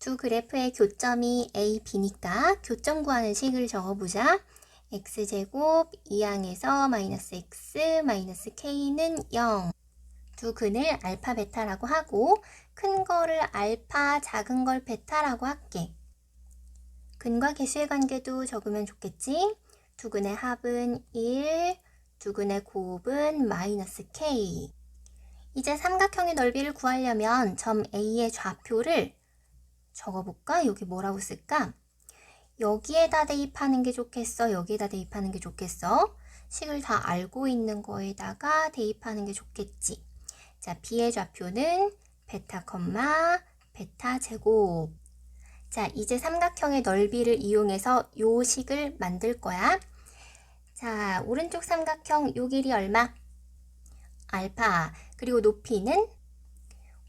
두 그래프의 교점이 A, B니까 교점 구하는 식을 적어보자. x제곱 2항에서 마이너스 x 마이너스 k는 0. 두 근을 알파 베타라고 하고 큰 거를 알파 작은 걸 베타라고 할게. 근과 개수의 관계도 적으면 좋겠지? 두 근의 합은 1, 두 근의 곱은 마이너스 k. 이제 삼각형의 넓이를 구하려면 점 A의 좌표를 적어볼까? 여기 뭐라고 쓸까? 여기에다 대입하는 게 좋겠어? 여기에다 대입하는 게 좋겠어? 식을 다 알고 있는 거에다가 대입하는 게 좋겠지. 자, B의 좌표는 베타 컴마 베타 제곱. 자, 이제 삼각형의 넓이를 이용해서 요 식을 만들 거야. 자, 오른쪽 삼각형 요 길이 얼마? 알파. 그리고 높이는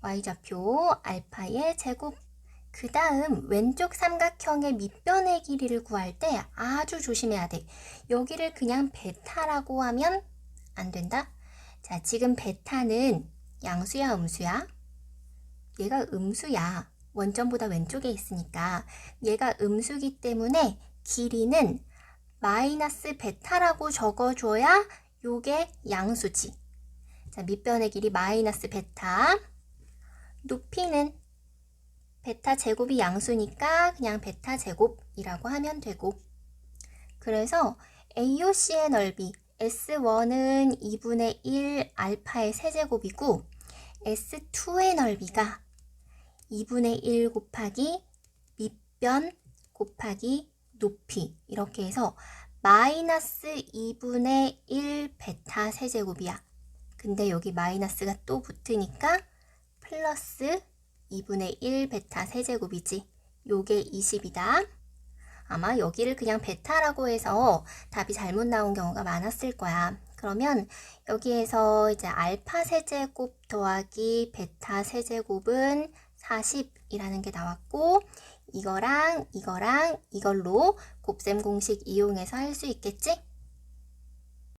y좌표 알파의 제곱. 그 다음 왼쪽 삼각형의 밑변의 길이를 구할 때 아주 조심해야 돼. 여기를 그냥 베타라고 하면 안 된다. 자, 지금 베타는 양수야, 음수야? 얘가 음수야. 원점보다 왼쪽에 있으니까. 얘가 음수기 때문에 길이는 마이너스 베타라고 적어줘야 요게 양수지. 자, 밑변의 길이 마이너스 베타. 높이는 베타 제곱이 양수니까 그냥 베타 제곱이라고 하면 되고. 그래서 AOC의 넓이 S1은 2분의 1 알파의 세제곱이고 S2의 넓이가 2분의 1 곱하기 밑변 곱하기 높이 이렇게 해서 마이너스 2분의 1 베타 세제곱이야. 근데 여기 마이너스가 또 붙으니까 플러스 2분의 1 베타 세제곱이지. 요게 20이다. 아마 여기를 그냥 베타라고 해서 답이 잘못 나온 경우가 많았을 거야. 그러면 여기에서 이제 알파 세제곱 더하기 베타 세제곱은 40이라는 게 나왔고 이거랑 이거랑 이걸로 곱셈 공식 이용해서 할 수 있겠지?